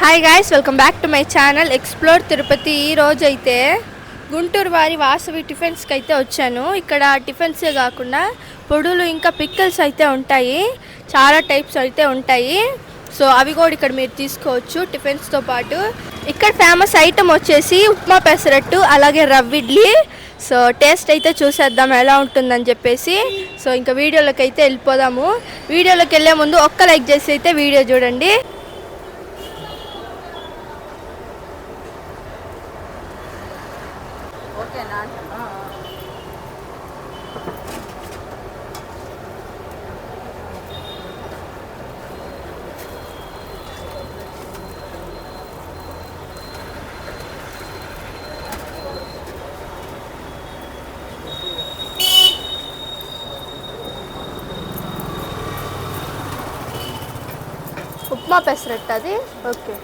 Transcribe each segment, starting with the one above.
Hi guys welcome back to my channel explore Tirupati ఈ రోజు అయితే గుంటూరు వారి వాసవి టిఫిన్స్కి అయితే వచ్చాను. ఇక్కడ టిఫిన్సే కాకుండా పొడులు ఇంకా పిక్కల్స్ అయితే ఉంటాయి. చాలా టైప్స్ అయితే ఉంటాయి. సో అవి కూడా ఇక్కడ మీరు తీసుకోవచ్చు టిఫిన్స్తో పాటు. ఇక్కడ ఫేమస్ ఐటమ్ వచ్చేసి ఉప్మా పెసరట్టు అలాగే రవ్విడ్లీ సో టేస్ట్ అయితే చూసేద్దాం ఎలా ఉంటుందని చెప్పేసి. సో ఇంకా వీడియోలోకి అయితే వెళ్ళిపోదాము. వీడియోలోకి వెళ్ళే ముందు ఒక్క లైక్ చేసి అయితే వీడియో చూడండి. ఉప్మా పెసరట్టు అది. ఓకే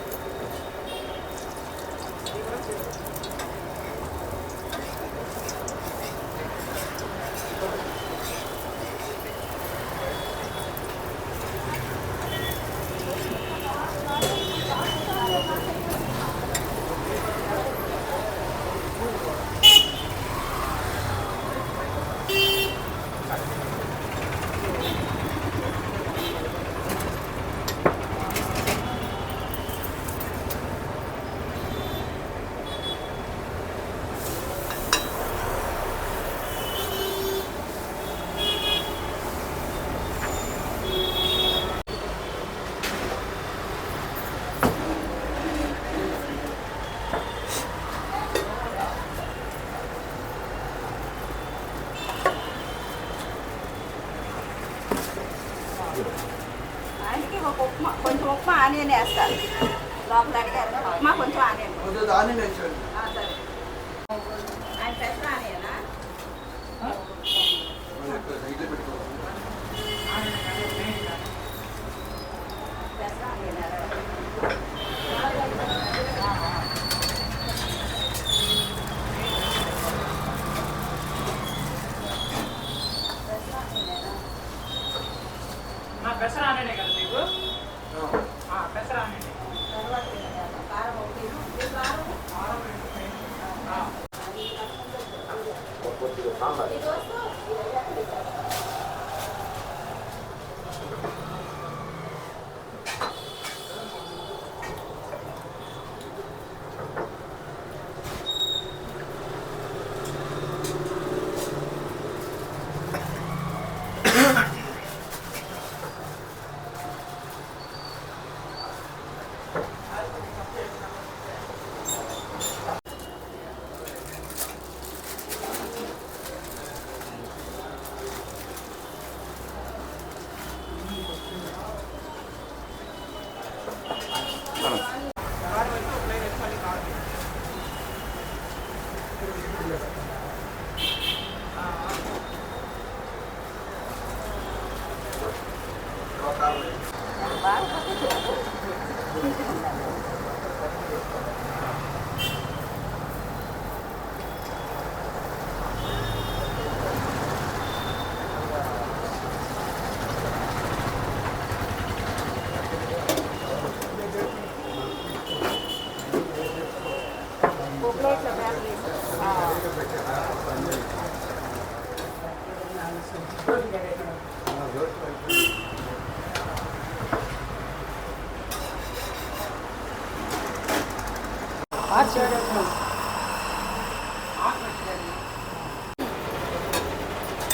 ఆయనకి ఒక ఉప్మా కొంచెం నేను వేస్తాను లోపల అడిగారు కొంచెం ఆనియన్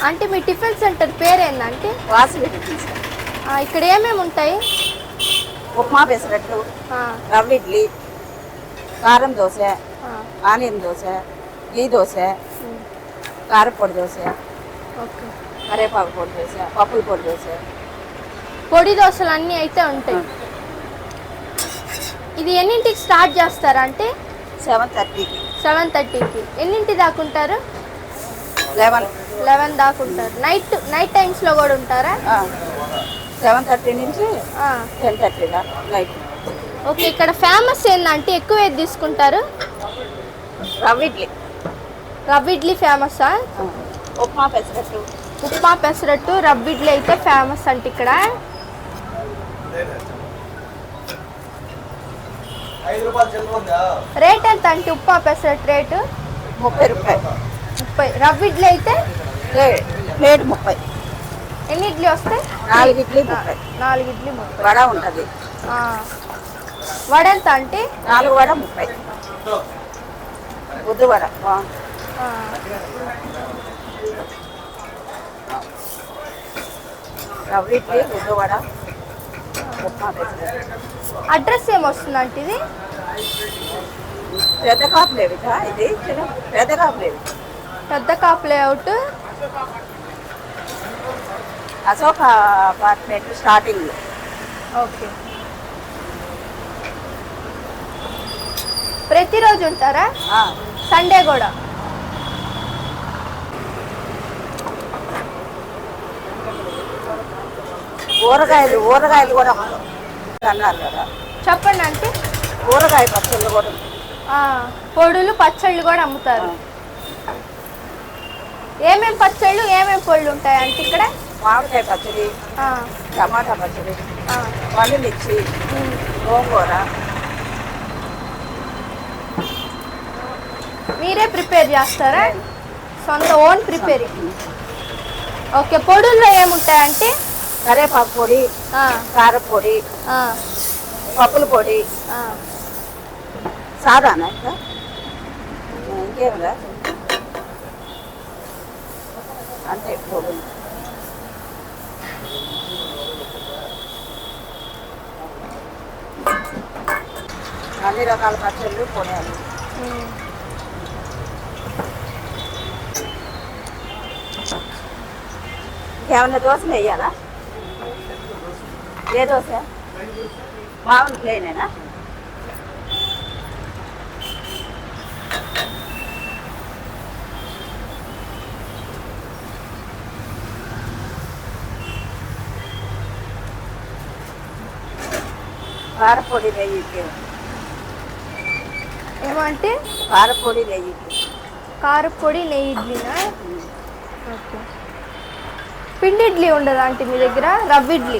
అంటే మీ టిఫిన్ సెంటర్ పేరేందంటే? వాసవి ఇక్కడ ఏమేమి ఉంటాయి? ఉప్మా పెసరట్టు ఆ, rava idli karam dosa onion dosa ghee dosa karapodi dosa okay. కరేపాకు పొడి దోశ పప్పుల పొడి దోశ. పొడి దోశలు అన్నీ అయితే ఉంటాయి. ఇది ఎన్నింటికి స్టార్ట్ చేస్తారా అంటే? సెవెన్ థర్టీకి. సెవెన్ థర్టీకి. ఎన్నింటి దాకుంటారు లెవెన్. లెవెన్ దాకుంటారు నైట్ నైట్ టైమ్స్లో కూడా ఉంటారా? సెవెన్ థర్టీ నుంచి ఆ, టెన్ థర్టీ దాకా నైట్ ఓకే ఇక్కడ ఫేమస్ ఏంటంటే ఎక్కువ ఏది తీసుకుంటారు? రవ్వ ఇడ్లీ. రవ్వ ఇడ్లీ ఫేమసా? ఆ, ఉప్మా పెసరట్టు. ఉప్మా పెసరట్టు రవ్వ ఇడ్లీ అయితే ఫేమస్ అంటే ఇక్కడ. రేట్ ఎంత అంటే ఉప్మా పెసరట్ రేటు ముప్పై రూపాయలు. ముప్పై. రవ్వ ఇడ్లీ అయితే ప్లేట్ ముప్పై. ఎన్ని ఇడ్లీ వస్తాయి? నాలుగు ఇడ్లీ ముప్పై. నాలుగు ఇడ్లీ ముప్పై. వడ ఉంటుంది. వడ ఎంత అంటే? నాలుగు వడ ముప్పై. ఉద్దు వడ. రవ్వ ఇడ్లీ ఉద్దు వడ. అడ్రస్ ఏమొస్తుంది అంటే ఇది? పెద్ద కాపు లేవు ఇక ఇది పెద్ద కాపు లేవు. పెద్ద cap layout Ashoka apartment starting okay. ప్రతిరోజు ఉంటారా? సండే కూడా? ఊరగాయలు ఊరగాయలు కూడా. అన్నారు కదా. చెప్పండి అంటే ఊరగాయ పచ్చళ్ళు కూడా. పొడులు పచ్చళ్ళు కూడా అమ్ముతారు. ఏమేం పచ్చళ్ళు ఏమేం పొళ్ళు ఉంటాయి అంటే ఇక్కడ? మామిడికాయ పచ్చడి టమాటా పచ్చడి పండు మిర్చి. గోంగూర. మీరే ప్రిపేర్ చేస్తారా? సొంత ఓన్ ప్రిపేరింగ్. ఓకే పొడుల్లో ఏముంటాయంటే? కరేపాకు పొడి కారపొడి పప్పుల పొడి. సాదానా ఇంకా? ఇంకేమిరా అంటే పొడి అన్ని రకాల పచ్చళ్ళు కొనేయాలి. ఏమన్నా ఇంకేమన్నా దోశలు వేయాలా? ఏ దోశ? మామూలు ప్లేనేనా కారపొడి నెయ్యికి ఏమంటే కారపొడి నెయ్యికి కారపొడి నెయ్యి ఇడ్లీనా ఓకే పిండి ఇడ్లీ ఉండదా అంటే మీ దగ్గర రవ్వ ఇడ్లీ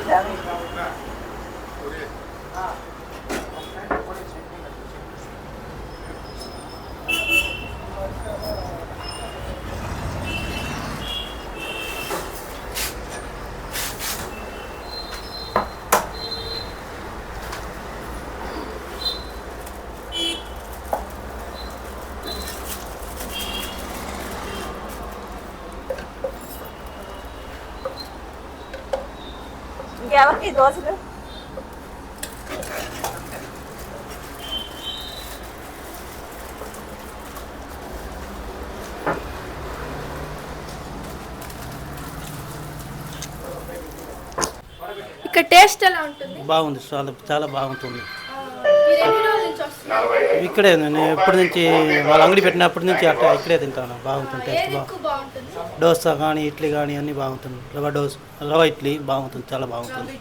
ఇంకెవరికి దోశలు ఇక్కడ టేస్ట్ ఎలా ఉంటుంది? బాగుంది చాలా చాలా బాగుంటుంది. ఇక్కడే నేను ఎప్పటి నుంచి వాళ్ళ అంగడి పెట్టినప్పటి నుంచి అక్కడ ఇక్కడే తింటాను. బాగుంటుంది టేస్ట్ బాగుంటుంది? డోసా కానీ ఇడ్లీ కానీ అన్నీ బాగుంటుంది. రవ డోస్ రవ ఇడ్లీ బాగుంటుంది చాలా బాగుంటుంది.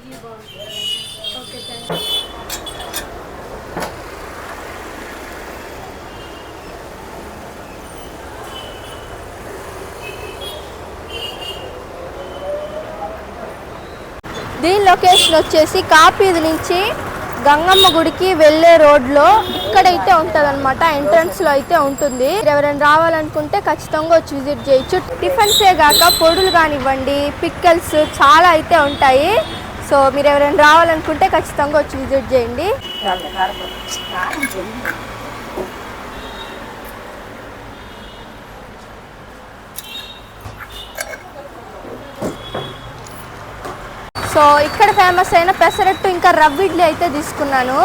దీని లొకేషన్ వచ్చేసి కాపీది నుంచి గంగమ్మ గుడికి వెళ్ళే రోడ్లో ఇక్కడైతే ఉంటుంది అనమాట ఎంట్రన్స్లో అయితే ఉంటుంది. ఎవరైనా రావాలనుకుంటే ఖచ్చితంగా వచ్చి విజిట్ చేయొచ్చు. టిఫిన్సే కాక పొడులు కానివ్వండి పిక్కల్స్ చాలా అయితే ఉంటాయి. సో మీరు ఎవరైనా రావాలనుకుంటే ఖచ్చితంగా వచ్చి విజిట్ చేయండి చాలా కారపొడి కారం పొడి. సో ఇక్కడ ఫేమస్ అయిన పెసరట్టు ఇంకా రవ్వ ఇడ్లీ అయితే తీసుకున్నాను.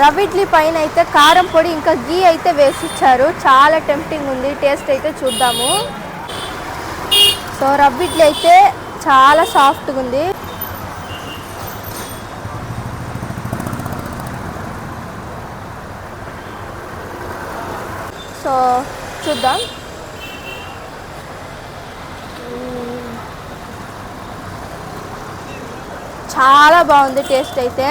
రవ్వ ఇడ్లీ పైన అయితే కారం పొడి ఇంకా గీ అయితే వేసి ఇచ్చారు చాలా టెంప్టింగ్ ఉంది. టేస్ట్ అయితే చూద్దాము. సో రవ్విడ్లీ అయితే చాలా సాఫ్ట్గా ఉంది సో చూద్దాం. చాలా బాగుంది టేస్ట్ అయితే.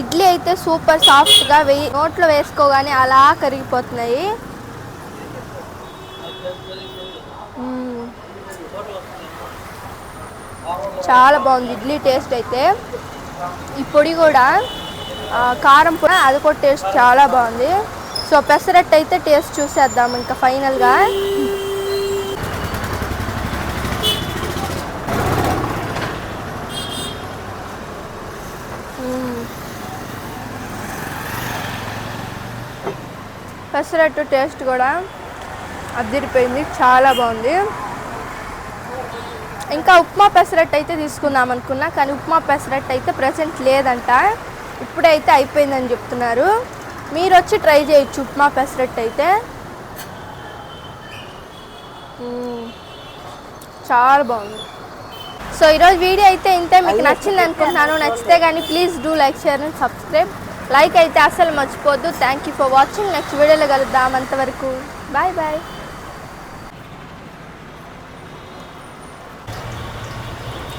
ఇడ్లీ అయితే సూపర్ సాఫ్ట్గా వెయ్యి నోట్లో వేసుకోగానే అలా కరిగిపోతున్నాయి. చాలా బాగుంది ఇడ్లీ టేస్ట్ అయితే. ఈ పొడి కూడా కారం పొడి అది కూడా టేస్ట్ చాలా బాగుంది. సో పెసరట్టు అయితే టేస్ట్ చూసేద్దాం ఇంకా ఫైనల్గా. పెసరట్టు టేస్ట్ కూడా అదిరిపోయింది చాలా బాగుంది. ఇంకా ఉప్మా పెసరట్టు అయితే తీసుకుందాం అనుకున్నా కానీ ఉప్మా పెసరట్టు అయితే ప్రజెంట్ లేదంట. ఇప్పుడైతే అయిపోయిందని చెప్తున్నారు. మీరు వచ్చి ట్రై చేయొచ్చు ఉప్మా పెసరట్టు అయితే. చాలా బాగుంది. సో ఈరోజు వీడియో అయితే ఇంతే. మీకు నచ్చింది అనుకుంటున్నాను. నచ్చితే కానీ please do like share and subscribe like అయితే అస్సలు మర్చిపోద్దు. Thank you for watching next వీడియోలో కలుద్దాం అంతవరకు. బాయ్ బాయ్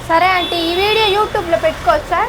సరే ఆంటీ ఈ వీడియో యూట్యూబ్లో పెట్టుకోవచ్చా?